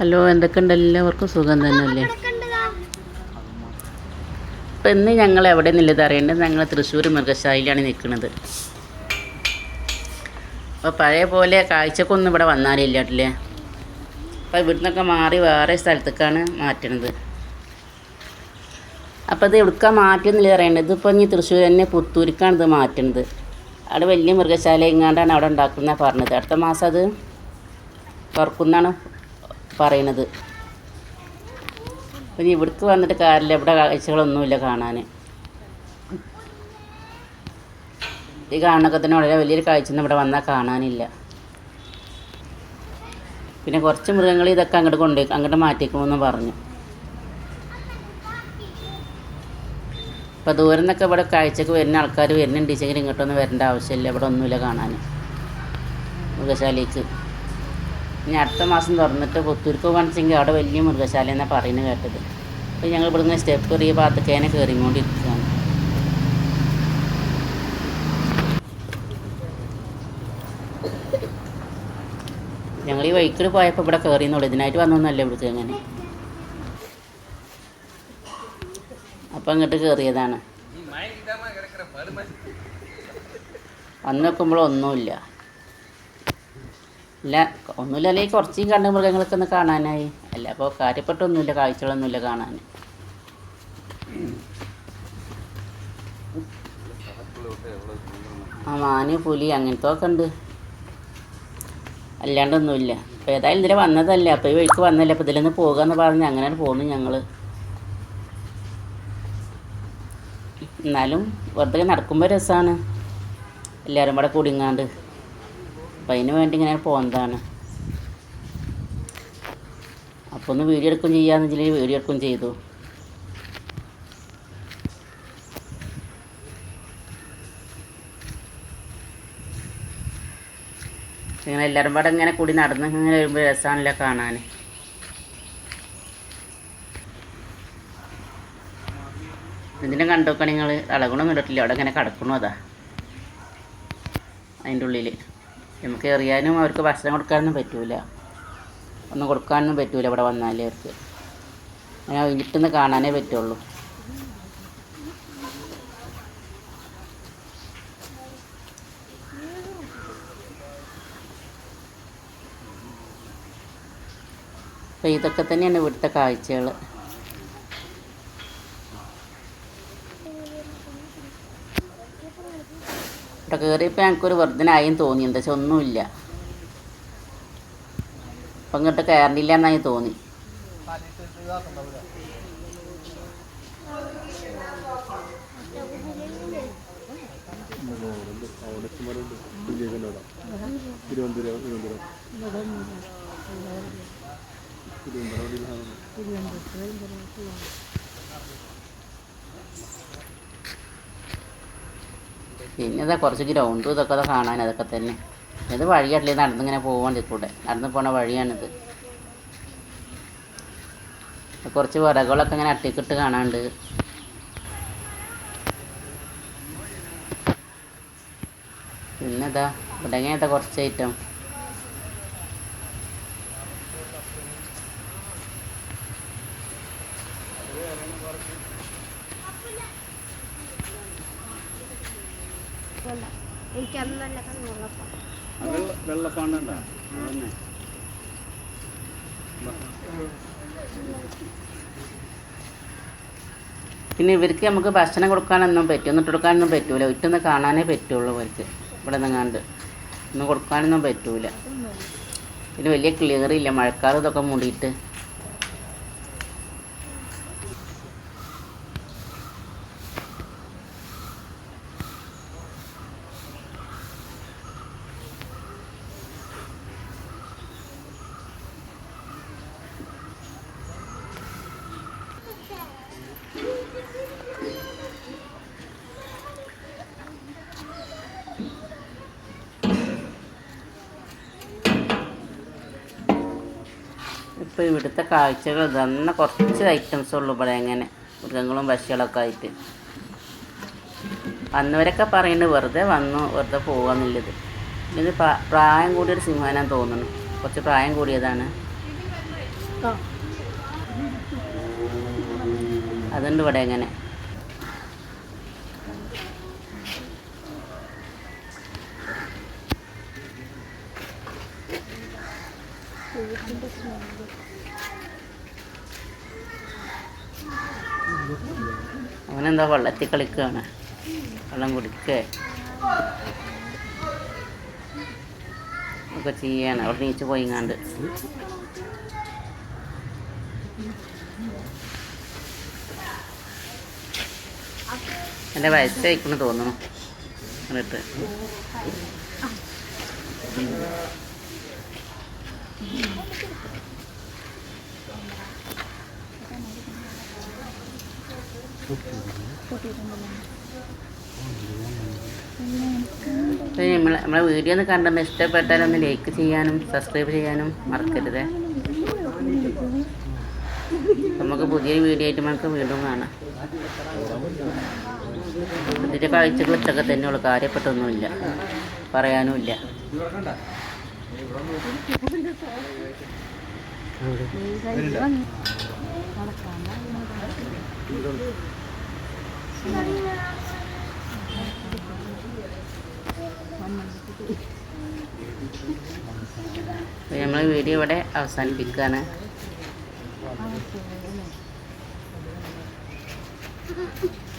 Hello എന്തൊക്കെയുണ്ട്? എല്ലാവർക്കും സുഖം തന്നെയല്ലേ? ഇപ്പം ഇന്ന് ഞങ്ങൾ എവിടെ നിന്നില്ലത് അറിയേണ്ടത് ഞങ്ങൾ തൃശ്ശൂർ മൃഗശാലയിലാണ് നിൽക്കുന്നത്. അപ്പോൾ പഴയ പോലെ കാഴ്ചക്കൊന്നും ഇവിടെ വന്നാലില്ലട്ടില്ലേ അപ്പോൾ ഇവിടുന്നൊക്കെ മാറി വേറെ സ്ഥലത്തേക്കാണ് മാറ്റണത്. അപ്പോൾ ഇത് എവിടുക്കാൻ മാറ്റുന്നില്ല അറിയേണ്ടത്. ഇതിപ്പോൾ ഇനി തൃശ്ശൂർ തന്നെ പുത്തൂരിക്കാണ് ഇത് മാറ്റുന്നത് അവിടെ വലിയ മൃഗശാല എങ്ങാണ്ടാണ് അവിടെ ഉണ്ടാക്കുന്ന പറഞ്ഞത്. അടുത്ത മാസം അത് തുറക്കുന്നാണ് പറയണത്. അപ്പം ഇനി ഇവിടേക്ക് വന്നിട്ട് കാര്യമില്ല. ഇവിടെ കാഴ്ചകളൊന്നുമില്ല കാണാൻ ഈ കാണുന്നൊക്കെ തന്നെ വളരെ വലിയൊരു കാഴ്ചയൊന്നും ഇവിടെ വന്നാൽ കാണാനില്ല. പിന്നെ കുറച്ച് മൃഗങ്ങൾ ഇതൊക്കെ അങ്ങോട്ട് കൊണ്ടു അങ്ങോട്ട് മാറ്റിക്കണമെന്ന് പറഞ്ഞു. അപ്പോൾ ദൂരം നിന്നൊക്കെ ഇവിടെ കാഴ്ചക്ക് വരുന്ന ആൾക്കാർ വരുന്നുണ്ടെങ്കിൽ ഇങ്ങോട്ടൊന്നും വരേണ്ട ആവശ്യമില്ല. ഇവിടെ ഒന്നുമില്ല കാണാൻ മൃഗശാലയ്ക്ക്. ഇനി അടുത്ത മാസം തുറന്നിട്ട് പുത്തൂർക്ക് പോകണമെങ്കിൽ അവിടെ വലിയ മൃഗശാല എന്നാണ് പറയുന്നത് കേട്ടത്. അപ്പോൾ ഞങ്ങൾ ഇവിടുന്ന് സ്റ്റെപ്പ് കയറിയ ഭാഗത്തേക്കേനെ കയറിക്കൊണ്ടിരിക്കുകയാണ് ഞങ്ങൾ ഈ വൈക്കിൽ പോയപ്പോൾ ഇവിടെ കയറിയെന്നുള്ളൂ ഇതിനായിട്ട് വന്നൊന്നല്ല ഇവിടുത്തെ അങ്ങനെ. അപ്പം അങ്ങോട്ട് കയറിയതാണ് വന്ന് നോക്കുമ്പോൾ ഒന്നുമില്ല. ഇല്ല ഒന്നുമില്ല അല്ലെങ്കിൽ കുറച്ചും കണ്ട മൃഗങ്ങളൊക്കെ ഒന്ന് കാണാനായി. അല്ല അപ്പോൾ കാര്യപ്പെട്ടൊന്നുമില്ല കാഴ്ചകളൊന്നുമില്ല കാണാൻ. ആ മാന് പുലി അങ്ങനത്തെ ഒക്കെ ഉണ്ട്. അല്ലാണ്ടൊന്നുമില്ല. അപ്പോൾ ഏതായാലും ഇതിൽ വന്നതല്ല അപ്പോൾ ഈ വഴിക്ക് വന്നല്ലേ അപ്പോൾ ഇതിലൊന്ന് പോകാമെന്ന് പറഞ്ഞ് അങ്ങനെയാണ് പോകുന്നത് ഞങ്ങൾ എന്നാലും വെറുതെ നടക്കുമ്പോൾ രസമാണ് എല്ലാവരും കൂടെ കുടുങ്ങാണ്ട്. അപ്പം അതിന് വേണ്ടി ഇങ്ങനെ പോകുന്നതാണ് അപ്പോൾ ഒന്ന് വീഡിയോ എടുക്കുകയും ചെയ്യാന്ന് വെച്ചാൽ വീഡിയോ എടുക്കുകയും ചെയ്തു. ഇങ്ങനെ എല്ലാവരും പാടെ ഇങ്ങനെ കൂടി നടന്ന് ഇങ്ങനെ വരുമ്പോൾ രസമാണല്ലോ കാണാൻ ഇതിനെ കണ്ടോക്കെ നിങ്ങൾ അളകണമൊന്നും ഇട്ടിട്ടില്ല അവിടെ ഇങ്ങനെ കിടക്കണു അതാ. അതിന്റെ ഉള്ളിൽ നമുക്ക് എറിയാനും അവർക്ക് ഭക്ഷണം കൊടുക്കാനൊന്നും പറ്റൂല. ഒന്നും കൊടുക്കാനൊന്നും പറ്റൂല ഇവിടെ വന്നാൽ അവർക്ക്. അങ്ങനെ വീട്ടിൽ കാണാനേ പറ്റുള്ളൂ. അപ്പോൾ ഇതൊക്കെ തന്നെയാണ് ഇവിടുത്തെ കാഴ്ചകൾ ഇവിടെ കയറിയപ്പോൾ ഞങ്ങൾക്കൊരു വെറുതനായും തോന്നി. എന്താ വെച്ചാൽ ഒന്നുമില്ല. അപ്പം ഇങ്ങോട്ട് കയറണില്ല എന്നായി തോന്നി പിന്നെ ഇതാ കുറച്ച് ഗ്രൗണ്ടും ഇതൊക്കെ ഇതാ കാണാൻ അതൊക്കെ തന്നെ. ഇത് വഴിയല്ലേ നടന്നിങ്ങനെ പോകാൻ കൂടെ നടന്ന് പോണ വഴിയാണിത്. കുറച്ച് വിറകളൊക്കെ ഇങ്ങനെ അട്ടിക്കിട്ട് കാണാണ്ട്. പിന്നെ ഇതാ ഇവിടെ ഇങ്ങനത്തെ കുറച്ച് ഐറ്റം. Thank അന്നല്ല അതന്നെ പിന്നെ ഇവർക്ക് നമുക്ക് ഭക്ഷണം കൊടുക്കാനൊന്നും പറ്റും ഒന്നിട്ട് കൊടുക്കാനൊന്നും പറ്റൂല. ഒറ്റൊന്ന് കാണാനേ പറ്റുള്ളൂ ഇവർക്ക്. ഇവിടെ നിന്നാണ്ട് ഒന്നും കൊടുക്കാനൊന്നും പറ്റൂല. പിന്നെ വലിയ ക്ലിയർ ഇല്ല. മഴക്കാലം ഇതൊക്കെ മൂടിയിട്ട്. ഇപ്പോൾ ഇവിടുത്തെ കാഴ്ചകൾ തന്ന കുറച്ച് ഐറ്റംസ് ഉള്ളൂ ഇവിടെ അങ്ങനെ മൃഗങ്ങളും പക്ഷികളൊക്കെ ആയിട്ട്. വന്നവരൊക്കെ പറയുന്നത് വെറുതെ വന്നു വെറുതെ പോകാന്നുള്ളത് ഇത് പ്രായം കൂടിയൊരു സിംഹാനാന്ന് തോന്നുന്നു. കുറച്ച് പ്രായം കൂടിയതാണ്. അതുണ്ട് ഇവിടെ എങ്ങനെ അവനെന്താ വെള്ളത്തിൽ കളിക്കുകയാണ് വെള്ളം കുടിക്കുക ഒക്കെ ചെയ്യാണ്. അവിടെ നീച്ച് പോയിങ്ങാണ്ട്. എന്റെ വയസ്സായിക്കണെന്ന് തോന്നുന്നു. എന്നിട്ട്. നമ്മൾ നമ്മളെ വീഡിയോ ഒന്ന് കണ്ടെന്ന് ഇഷ്ടപ്പെട്ടാൽ ഒന്ന് ലൈക്ക് ചെയ്യാനും സബ്സ്ക്രൈബ് ചെയ്യാനും മറക്കരുത്. നമുക്ക് പുതിയൊരു വീഡിയോ ആയിട്ട് നമുക്ക് വീണ്ടും കാണാം. ഇതിന്റെ കാഴ്ചകൾ ഇതൊക്കെ തന്നെയുള്ളൂ കാര്യപ്പെട്ടൊന്നുമില്ല. പറയാനുമില്ല. നമ്മൾ വീഡിയോ ഇവിടെ അവസാനിപ്പിക്കുകയാണ്. ആ